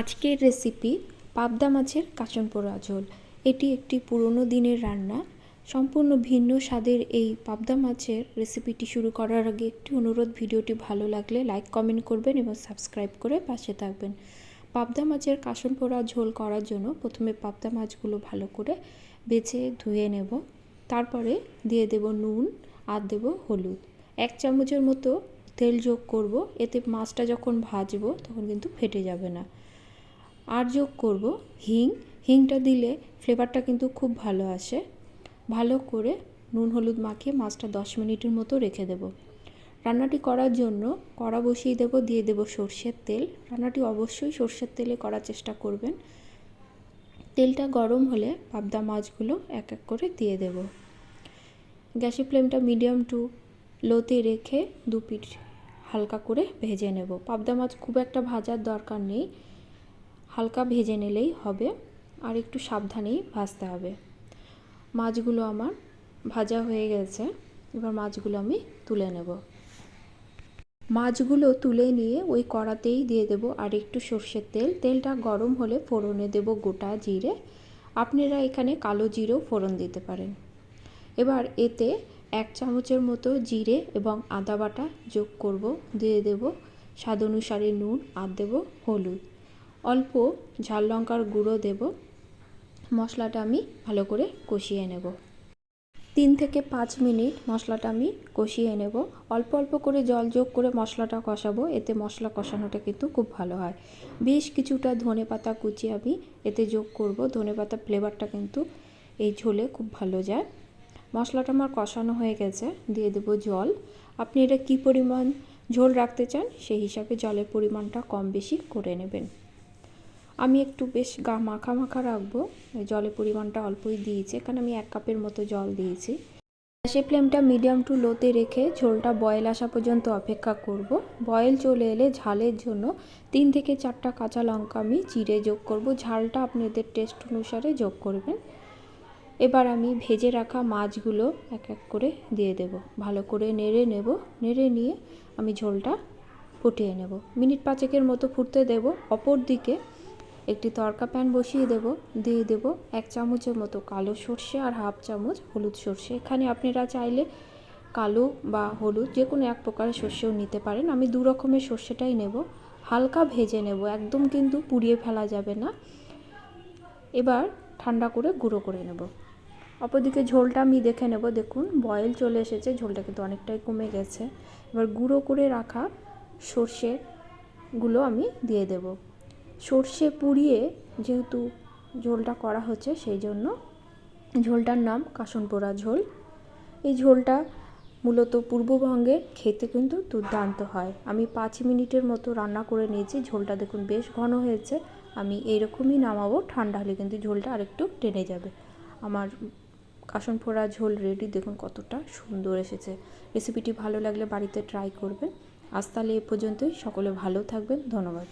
আজকের রেসিপি পাবদা মাছের কাঁচন পোড়া ঝোল। এটি একটি পুরনো দিনের রান্না। সম্পূর্ণ ভিন্ন স্বাদের এই পাবদা মাছের রেসিপিটি শুরু করার আগে একটি অনুরোধ, ভিডিওটি ভালো লাগলে লাইক কমেন্ট করবেন এবং সাবস্ক্রাইব করে পাশে থাকবেন। পাবদা মাছের কাঁচন পোড়া ঝোল করার জন্য প্রথমে পাবদা মাছগুলো ভালো করে বেছে ধুয়ে নেব। তারপরে দিয়ে দেব নুন আর দেব হলুদ। এক চামচের মতো তেল যোগ করব। এতে মাছটা যখন ভাজবো তখন কিন্তু ফেটে যাবে না। আর যোগ করব হিং। হিংটা দিলে ফ্লেভারটা কিন্তু খুব ভালো আসে। ভালো করে নুন হলুদ মাখিয়ে মাছটা দশ মিনিটের মতো রেখে দেব। রান্নাটি করার জন্য কড়া বসিয়ে দেব, দিয়ে দেব সর্ষের তেল। রান্নাটি অবশ্যই সর্ষের তেলে করার চেষ্টা করবেন। তেলটা গরম হলে পাবদা মাছগুলো এক এক করে দিয়ে দেব। গ্যাসের ফ্লেমটা মিডিয়াম টু লোতে রেখে দু পিঠ হালকা করে ভেজে নেব। পাবদা মাছ খুব একটা ভাজার দরকার নেই। হালকা ভেজে নিলেই হবে আর একটু সাবধানেই ভাজতে হবে। মাছগুলো আমার ভাজা হয়ে গেছে। এবার মাছগুলো আমি তুলে নেব। মাছগুলো তুলে নিয়ে ওই কড়াতেই দিয়ে দেব আর একটু সর্ষের তেল। তেলটা গরম হলে ফোড়নে দেব গোটা জিরে। আপনারা এখানে কালো জিরেও ফোড়ন দিতে পারেন। এবার এতে এক চামচের মতো জিরে এবং আদা বাটা যোগ করব। দিয়ে দেব স্বাদ অনুসারে নুন আর দেব হলুদ। অল্প ঝাল লঙ্কার গুঁড়ো দেব। মশলাটা আমি ভালো করে কষিয়ে নেব। তিন থেকে পাঁচ মিনিট মশলাটা আমি কষিয়ে নেব। অল্প অল্প করে জল যোগ করে মশলাটা কষাবো, এতে মশলা কষানোটা কিন্তু খুব ভালো হয়। বেশ কিছুটা ধনে পাতা কুচি আমি এতে যোগ করব। ধনে পাতা ফ্লেভারটা কিন্তু এই ঝোলে খুব ভালো যায়। মশলাটা আমার কষানো হয়ে গেছে, দিয়ে দেবো জল। আপনি এটা কী পরিমাণ ঝোল রাখতে চান, সেই হিসাবে জলের পরিমাণটা কম বেশি করে নেবেন। আমি একটু বেশ গা মাখা মাখা রাখব। জলের পরিমাণটা অল্পই দিয়েছি এখানে আমি এক কাপের মতো জল দিয়েছি। গ্যাসের ফ্লেমটা মিডিয়াম টু লোতে রেখে ঝোলটা বয়েল আসা পর্যন্ত অপেক্ষা করব। বয়েল চলে এলে ঝালের জন্য তিন থেকে চারটা কাঁচা লঙ্কা আমি চিড়ে যোগ করব। ঝালটা আপনাদের টেস্ট অনুসারে যোগ করবেন। এবার আমি ভেজে রাখা মাছগুলো এক এক করে দিয়ে দেব। ভালো করে নেড়ে নেব, নেড়ে নিয়ে আমি ঝোলটা ফুটিয়ে নেব। মিনিট পাঁচেকের মতো ফুটতে দেব। অপর দিকে একটি তরকা প্যান বসিয়ে দেব, দিয়ে দেব এক চামচের মতো কালো সর্ষে আর হাফ চামচ হলুদ সর্ষে। এখানে আপনারা চাইলে কালো বা হলুদ যে কোনো এক প্রকারের সর্ষেও নিতে পারেন। আমি দু রকমের সর্ষেটাই নেব। হালকা ভেজে নেব, একদম কিন্তু পুড়িয়ে ফেলা যাবে না। এবার ঠান্ডা করে গুঁড়ো করে নেব। অপরদিকে ঝোলটা আমি দেখে নেব। দেখুন, বয়েল চলে এসেছে, ঝোলটা কিন্তু অনেকটাই কমে গেছে। এবার গুঁড়ো করে রাখা সর্ষেগুলো আমি দিয়ে দেব। সর্ষে পুড়িয়ে যেহেতু ঝোলটা করা হচ্ছে, সেই জন্য ঝোলটার নাম কাশনপোড়া ঝোল। এই ঝোলটা মূলত পূর্ববঙ্গে খেতে কিন্তু দুর্দান্ত হয়। আমি পাঁচ মিনিটের মতো রান্না করে নিয়েছি, ঝোলটা দেখুন বেশ ঘন হয়েছে। আমি এইরকমই নামাবো, ঠান্ডা হলে কিন্তু ঝোলটা আরেকটু টেনে যাবে। আমার ফোড়া ঝোল রেডি, দেখুন কতটা সুন্দর এসেছে। রেসিপিটি ভালো লাগলে বাড়িতে ট্রাই করবেন। আজ তাহলে এ পর্যন্তই, সকলে ভালো থাকবেন, ধন্যবাদ।